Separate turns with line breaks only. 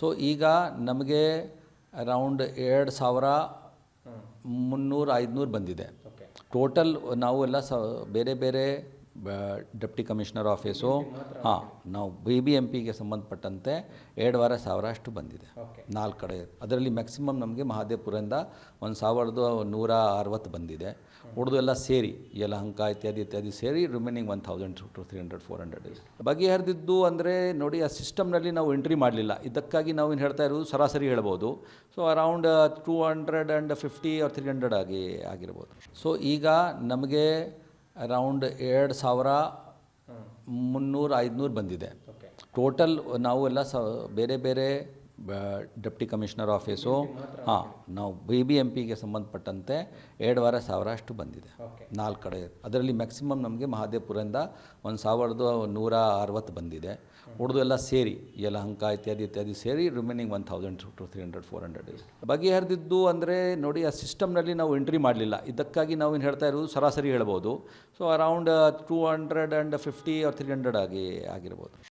So ಈಗ ನಮಗೆ around ಎರಡು ಸಾವಿರ ಮುನ್ನೂರು ಐದುನೂರು ಬಂದಿದೆ. ಟೋಟಲ್ ನಾವು ಎಲ್ಲ ಸ ಬೇರೆ ಬೇರೆ ಡೆಪ್ಟಿ ಕಮಿಷನರ್ ಆಫೀಸು. ಹಾಂ ನಾವು ಬಿ ಬಿ ಎಂ ಪಿಗೆ ಸಂಬಂಧಪಟ್ಟಂತೆ ವಾರ ಸಾವಿರ ಅಷ್ಟು ಬಂದಿದೆ ನಾಲ್ಕು ಕಡೆ. ಅದರಲ್ಲಿ ಮ್ಯಾಕ್ಸಿಮಮ್ ನಮಗೆ ಮಹಾದೇವಪುರದಿಂದ ಒಂದು ಸಾವಿರದ ನೂರ ಅರವತ್ತು ಬಂದಿದೆ. ಉಳಿದು ಎಲ್ಲ ಸೇರಿ ಯಲಹಂಕ ಇತ್ಯಾದಿ ಇತ್ಯಾದಿ ಸೇರಿ remaining one thousand two three hundred four hundred ಬಗೆಹರಿದಿದ್ದು ಅಂದರೆ ನೋಡಿ ಆ ಸಿಸ್ಟಮ್ನಲ್ಲಿ ನಾವು ಎಂಟ್ರಿ ಮಾಡಲಿಲ್ಲ. ಇದಕ್ಕಾಗಿ ನಾವು ಏನು ಹೇಳ್ತಾ ಇರೋದು ಸರಾಸರಿ ಹೇಳ್ಬೋದು. So around two hundred and fifty or three hundred ಆಗಿ ಆಗಿರ್ಬೋದು. ಸೊ ಈಗ ನಮಗೆ ಅರೌಂಡ್ ಎರಡು ಸಾವಿರ ಮುನ್ನೂರು ಐದುನೂರು ಬಂದಿದೆ. ಟೋಟಲ್ ನಾವು ಎಲ್ಲ ಸ ಬೇರೆ ಬೇರೆ ಡೆಪ್ಟಿ ಕಮಿಷನರ್ ಆಫೀಸು ಹಾಂ ನಾವು ಬಿ ಬಿ ಎಂ ಪಿಗೆ ಸಂಬಂಧಪಟ್ಟಂತೆ ವಾರ ಸಾವಿರ ಅಷ್ಟು ಬಂದಿದೆ ನಾಲ್ಕು ಕಡೆ ಅದರಲ್ಲಿ ಮ್ಯಾಕ್ಸಿಮಮ್ ನಮಗೆ ಮಹಾದೇವಪುರದಿಂದ ಒಂದು ಸಾವಿರದ ನೂರ ಅರವತ್ತು ಬಂದಿದೆ. ಉಳಿದು ಎಲ್ಲ ಸೇರಿ ಯಲಹಂಕ ಇತ್ಯಾದಿ ಇತ್ಯಾದಿ ಸೇರಿ remaining one thousand two three hundred four hundred ಬಗೆಹರಿದಿದ್ದು ಅಂದರೆ ನೋಡಿ ಆ ಸಿಸ್ಟಮ್ನಲ್ಲಿ ನಾವು ಎಂಟ್ರಿ ಮಾಡಲಿಲ್ಲ. ಇದಕ್ಕಾಗಿ ನಾವು ಏನು ಹೇಳ್ತಾ ಇರೋದು ಸರಾಸರಿ ಹೇಳ್ಬೋದು. So around two hundred and fifty or three hundred ಆಗಿ ಆಗಿರ್ಬೋದು.